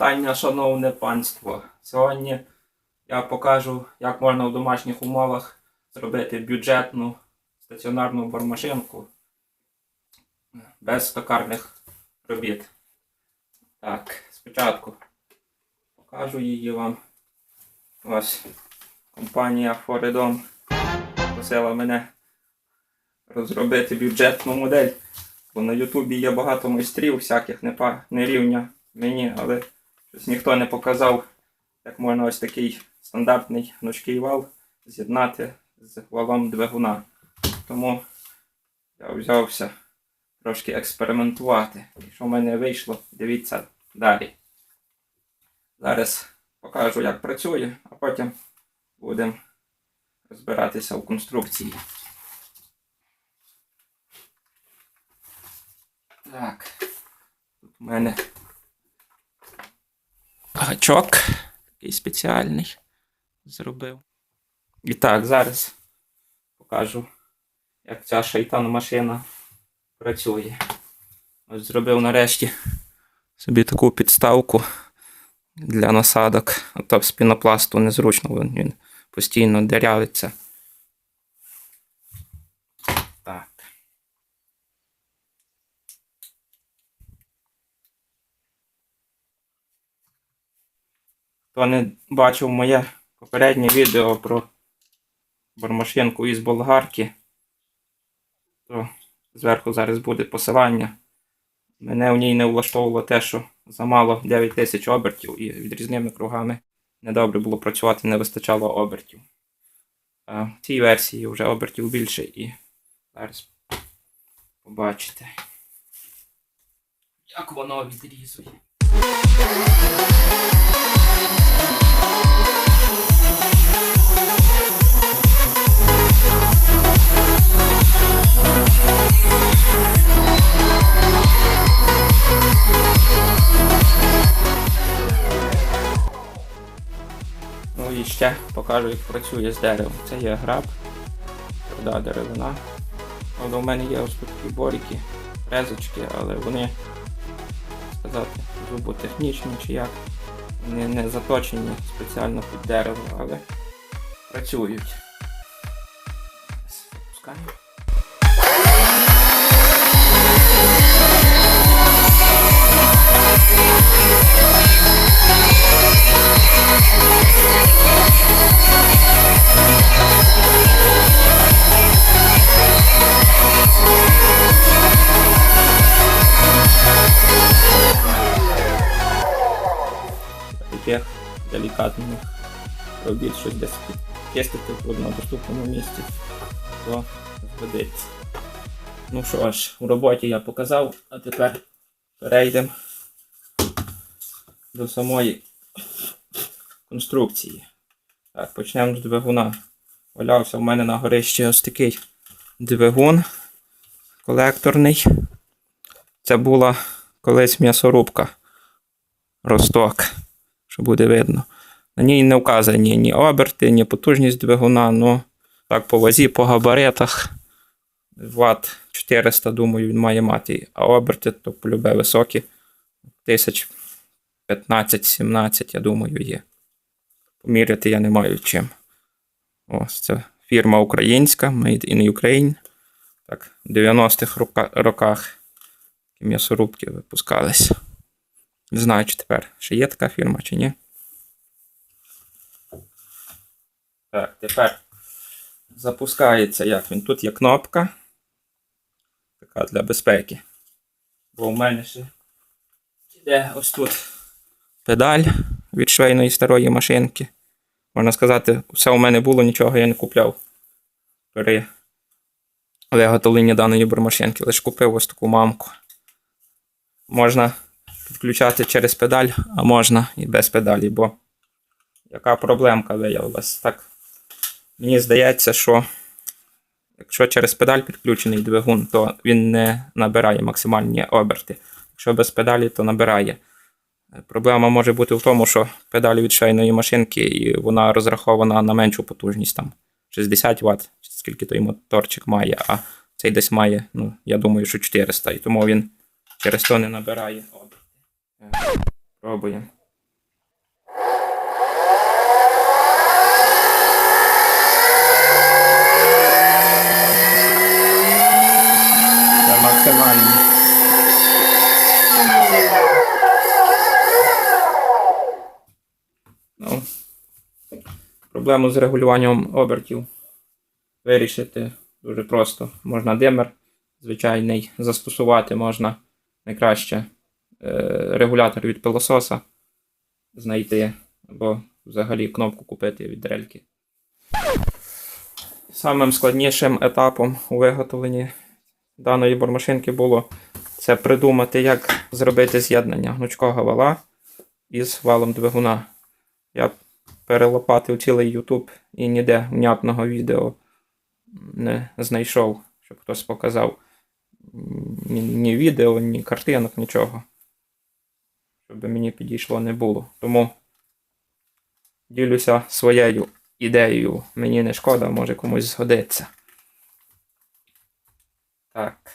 Вітання, шановне панство. Сьогодні я покажу, як можна в домашніх умовах зробити бюджетну стаціонарну бормашинку без токарних робіт. Так, спочатку покажу її вам. Ось компанія Форидом просила мене розробити бюджетну модель. Бо на Ютубі є багато майстрів, всяких не, па, не рівня мені, але щось ніхто не показав, як можна ось такий стандартний гнучкий вал з'єднати з валом двигуна. Тому я взявся трошки експериментувати. І що в мене вийшло, дивіться далі. Зараз покажу, як працює, а потім будемо розбиратися в конструкції. Так. Тут у мене гачок такий спеціальний зробив. І так, зараз покажу, як ця шайтан машина працює. Ось зробив нарешті собі таку підставку для насадок. А то з пінопласту незручно, він, постійно дерявиться. Так. Хто не бачив моє попереднє відео про бормашинку із болгарки, то зверху зараз буде посилання. Мене в ній не влаштовувало те, що замало 9 тисяч обертів і відрізними кругами недобре було працювати, не вистачало обертів. А в цій версії вже обертів більше і зараз побачите, як воно відрізує. Ну і ще покажу, як працює з деревом. Це є граб, тверда деревина. Правда, у мене є ось такі боріки, резочки, але вони, сказати, зуботехнічні чи як. Вони не заточені спеціально під дерево, але працюють. Запускаємо. Делікатних робіт щось десь підтестити в труднодоступному місці, то згодиться. Ну що ж, у роботі я показав, а тепер перейдемо до самої конструкції. Так, почнемо з двигуна. Валявся в мене на горищі ось такий двигун колекторний. Це була колись м'ясорубка. Росток що буде видно. На ній не вказані ні оберти, ні потужність двигуна. Ну, так, по вазі, по габаритах. Ват 400, думаю, він має мати. А оберти, то полюбе високі. 1015-17, я думаю, є. Поміряти я не маю чим. Ось це фірма українська, Made in Ukraine. Так, в 90-х роках м'ясорубки випускались. Не знаю, чи тепер ще є така фірма, чи ні. Так, тепер запускається як він. Тут є кнопка. Така для безпеки. Бо у мене ще йде ось тут педаль від швейної старої машинки. Можна сказати, все у мене було, нічого я не купляв. При виготовленні даної бормашинки. Лише купив ось таку мамку. Можна підключати через педаль, а можна і без педалі, бо яка проблемка виявилась? Так, мені здається, що якщо через педаль підключений двигун, то він не набирає максимальні оберти. Якщо без педалі, то набирає. Проблема може бути в тому, що педаль від швейної машинки, і вона розрахована на меншу потужність, там 60 Вт, скільки той моторчик має, а цей десь має, ну, я думаю, що 400, і тому він через то не набирає Пробуємо. Це максимально. Ну, проблему з регулюванням обертів вирішити дуже просто. Можна димер звичайний застосувати можна найкраще регулятор від пилососа знайти, або взагалі кнопку купити від дрельки. Самим складнішим етапом у виготовленні даної бормашинки було це придумати, як зробити з'єднання гнучкого вала із валом двигуна. Я перелопатив цілий YouTube і ніде внятного відео не знайшов, щоб хтось показав ні, ні відео, ні картинок, нічого. Щоб мені підійшло не було. Тому ділюся своєю ідеєю. Мені не шкода, може комусь згодиться. Так.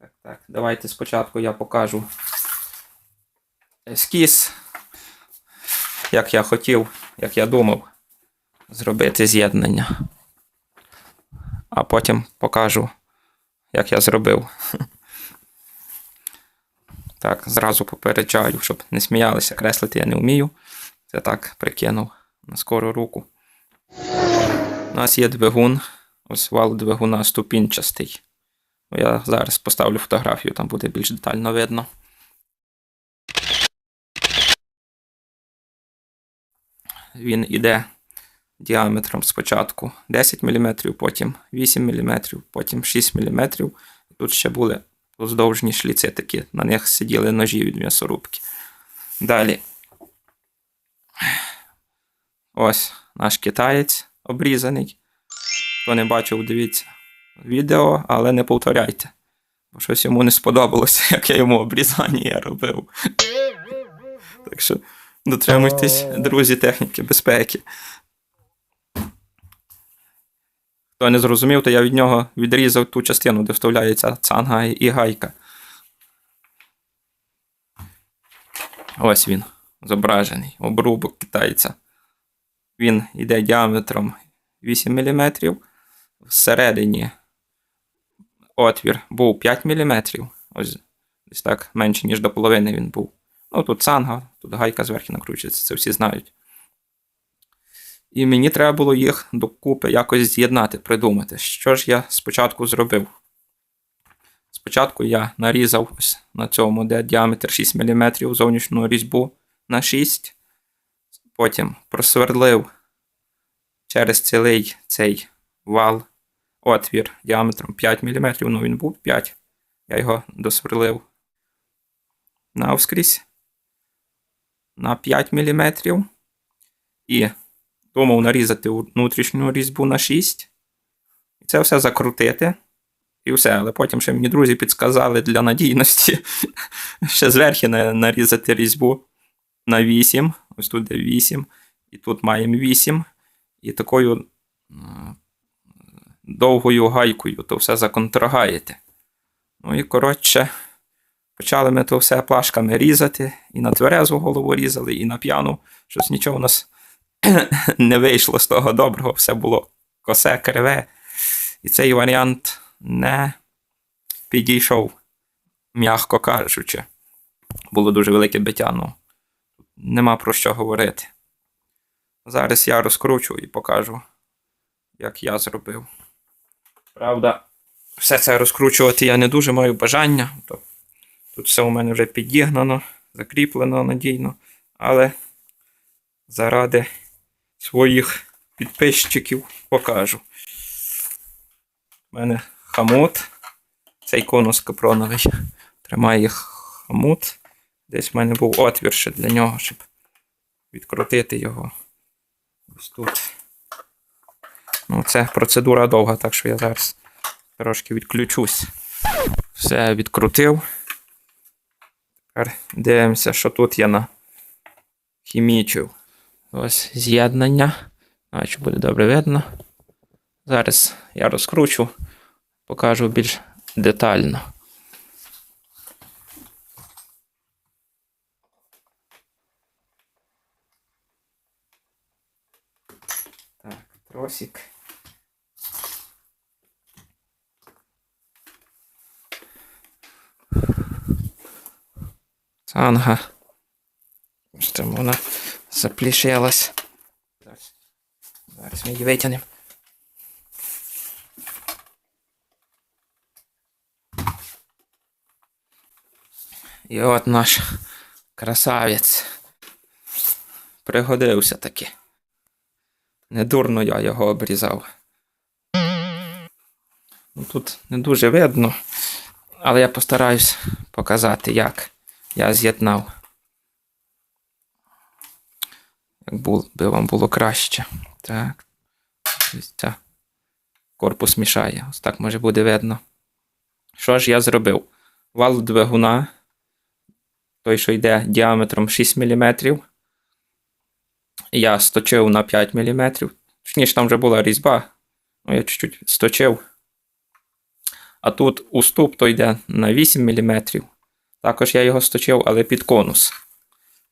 Так, так. Давайте спочатку я покажу ескіз, як я хотів, як я думав зробити з'єднання. А потім покажу, як я зробив. Так, зразу попереджаю, щоб не сміялися, креслити я не вмію. Це так прикинув на скору руку. У нас є двигун. Ось вал двигуна ступінчастий. Я зараз поставлю фотографію, там буде більш детально видно. Він іде діаметром спочатку 10 мм, потім 8 мм, потім 6 мм. Тут ще були поздовжні шліци такі, на них сиділи ножі від м'ясорубки. Далі. Ось наш китаєць обрізаний. Хто не бачив, дивіться відео, але не повторяйте. Бо щось йому не сподобалося, як я йому обрізання робив. Так що дотримуйтесь, друзі, техніки безпеки. Хто не зрозумів, то я від нього відрізав ту частину, де вставляється цанга і гайка. Ось він, зображений, обрубок китайця. Він йде діаметром 8 мм. Всередині отвір був 5 мм. Ось десь так менше, ніж до половини він був. Ну, тут цанга, тут гайка зверху накручується, це всі знають. І мені треба було їх докупи якось з'єднати, придумати. Що ж я спочатку зробив? Спочатку я нарізав ось на цьому, де діаметр 6 мм зовнішню різьбу на 6. Потім просверлив через цілий цей вал отвір діаметром 5 мм. Ну, він був 5. Я його досверлив навскрізь на 5 мм. І думав нарізати внутрішню різьбу на 6. І це все закрутити. І все. Але потім ще мені друзі підсказали для надійності ще зверху нарізати різьбу на 8. Ось тут де 8. І тут маємо 8. І такою довгою гайкою то все законтрагаєте. Ну і коротше, почали ми то все плашками різати, і на тверезу голову різали, і на п'яну. Щось нічого у нас не вийшло з того доброго, все було косе, криве. І цей варіант не підійшов, м'яко кажучи. Було дуже велике биття, ну нема про що говорити. Зараз я розкручу і покажу, як я зробив. Правда, все це розкручувати я не дуже маю бажання. Тут все у мене вже підігнано, закріплено надійно. Але заради своїх підписчиків покажу. У мене хамут. Цей конус капроновий. Тримає хамут. Десь в мене був отвір ще для нього, щоб відкрутити його. Ось тут. Ну, це процедура довга, так що я зараз трошки відключусь. Все відкрутив. Тепер дивимося, що тут я на хімічив. Ось з'єднання. Бачу, буде добре видно. Зараз я розкручу, покажу більш детально. Так, тросик. Цанга. Ось там вона заплішилась. Так, Зараз ми її витягнемо. І от наш красавець. Пригодився таки. Недурно я його обрізав. Ну, тут не дуже видно, але я постараюсь показати, як я з'єднав. Як бу- би вам було краще. Так. Ось. Корпус мішає. Ось так може буде видно. Що ж я зробив? Вал двигуна, той, що йде діаметром 6 мм. Я сточив на 5 мм. Точніше, там вже була різьба. Ну, я чуть-чуть сточив. А тут уступ то йде на 8 мм. Також я його сточив, але під конус.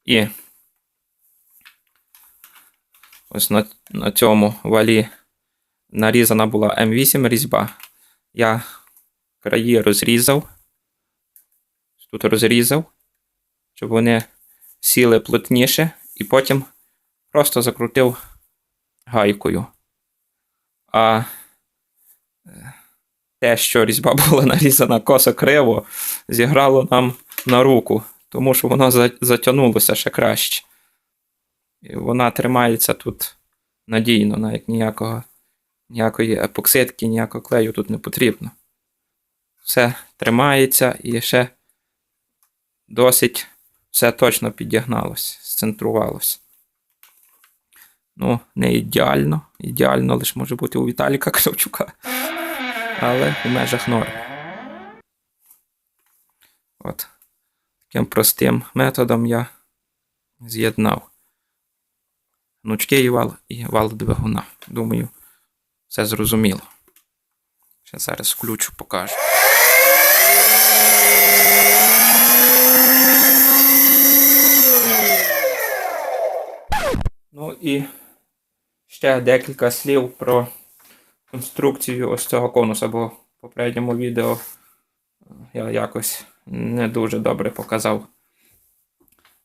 І ось на, на цьому валі нарізана була М8 різьба. Я краї розрізав. Тут розрізав, щоб вони сіли плотніше, і потім просто закрутив гайкою. А е, те, що різьба була нарізана косо криво, зіграло нам на руку, тому що воно затягнулося ще краще. Вона тримається тут надійно, навіть ніякого, ніякої епоксидки, ніякого клею тут не потрібно. Все тримається і ще досить все точно підігналось, сцентрувалось. Ну, не ідеально. Ідеально лише може бути у Віталіка Кравчука. Але в межах норм. От. Таким простим методом я з'єднав гнучкий вал і вал двигуна. Думаю, все зрозуміло. Ще зараз включу, покажу. Ну і ще декілька слів про конструкцію ось цього конуса, бо в попередньому відео я якось не дуже добре показав.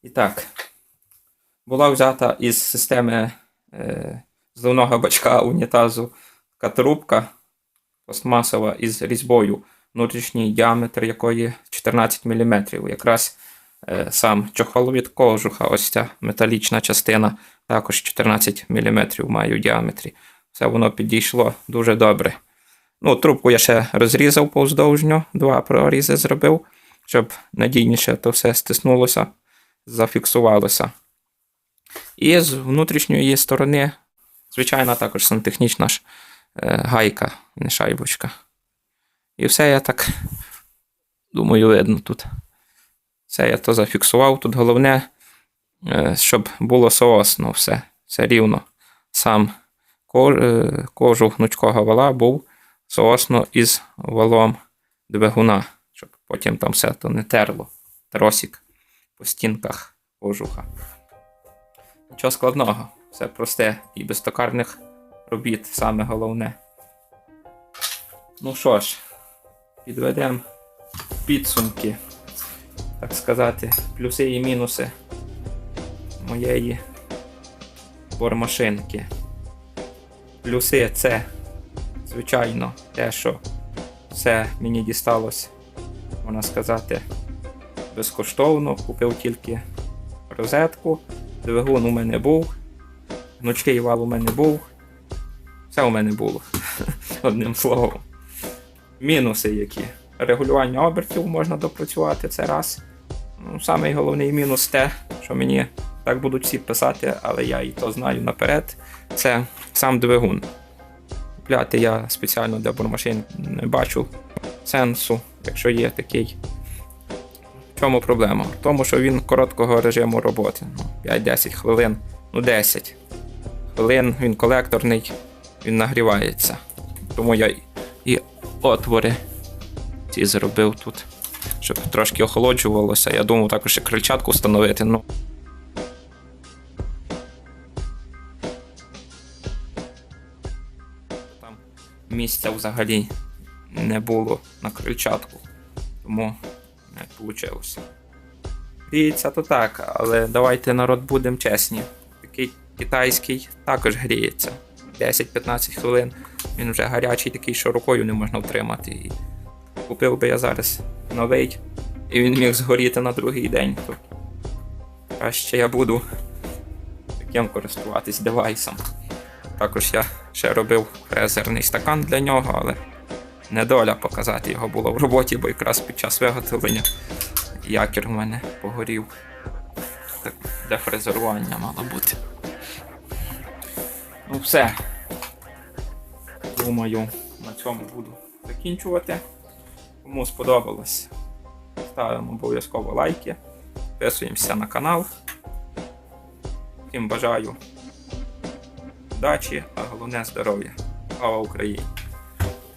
І так, була взята із системи е, зливного бачка унітазу така трубка пластмасова із різьбою, внутрішній діаметр якої 14 мм. Якраз е, сам чохол від кожуха, ось ця металічна частина, також 14 мм має у діаметрі. Все воно підійшло дуже добре. Ну, трубку я ще розрізав повздовжньо, два прорізи зробив, щоб надійніше то все стиснулося, зафіксувалося. І з внутрішньої сторони, звичайно, також сантехнічна ж е, гайка, не шайбочка. І все я так думаю, видно тут. Все я то зафіксував. Тут головне, е, щоб було соосно все. Все рівно. Сам е, кожух гнучкого вала був соосно із валом двигуна, щоб потім там все то не терло. Тросик по стінках кожуха. Нічого складного, все просте і без токарних робіт, саме головне. Ну що ж, підведемо підсумки, так сказати, плюси і мінуси моєї бормашинки. Плюси це, звичайно, те, що все мені дісталось, можна сказати, безкоштовно. Купив тільки розетку, двигун у мене був, гнучкий вал у мене був. Все у мене було. Одним словом. Мінуси які. Регулювання обертів можна допрацювати це раз. Ну, самий головний мінус те, що мені так будуть всі писати, але я і то знаю наперед. Це сам двигун. Купляти я спеціально для бормашин не бачу сенсу, якщо є такий. Чому проблема? В тому, що він короткого режиму роботи. Ну, 5-10 хвилин, ну 10 хвилин він колекторний, він нагрівається. Тому я і отвори ці зробив тут, щоб трошки охолоджувалося. Я думав також ще крильчатку встановити. Ну. Там місця взагалі не було на крильчатку, тому не вийшло. Гріється то так, але давайте народ будемо чесні. Такий китайський також гріється. 10-15 хвилин. Він вже гарячий такий, що рукою не можна втримати. І купив би я зараз новий, і він міг згоріти на другий день. То краще я буду таким користуватись девайсом. Також я ще робив резервний стакан для нього, але недоля показати його було в роботі, бо якраз під час виготовлення якір в мене погорів. Так, для фрезерування мало бути. Ну все. Думаю, на цьому буду закінчувати. Кому сподобалось, ставимо обов'язково лайки, підписуємося на канал. Всім бажаю удачі, а головне здоров'я. Слава Україні!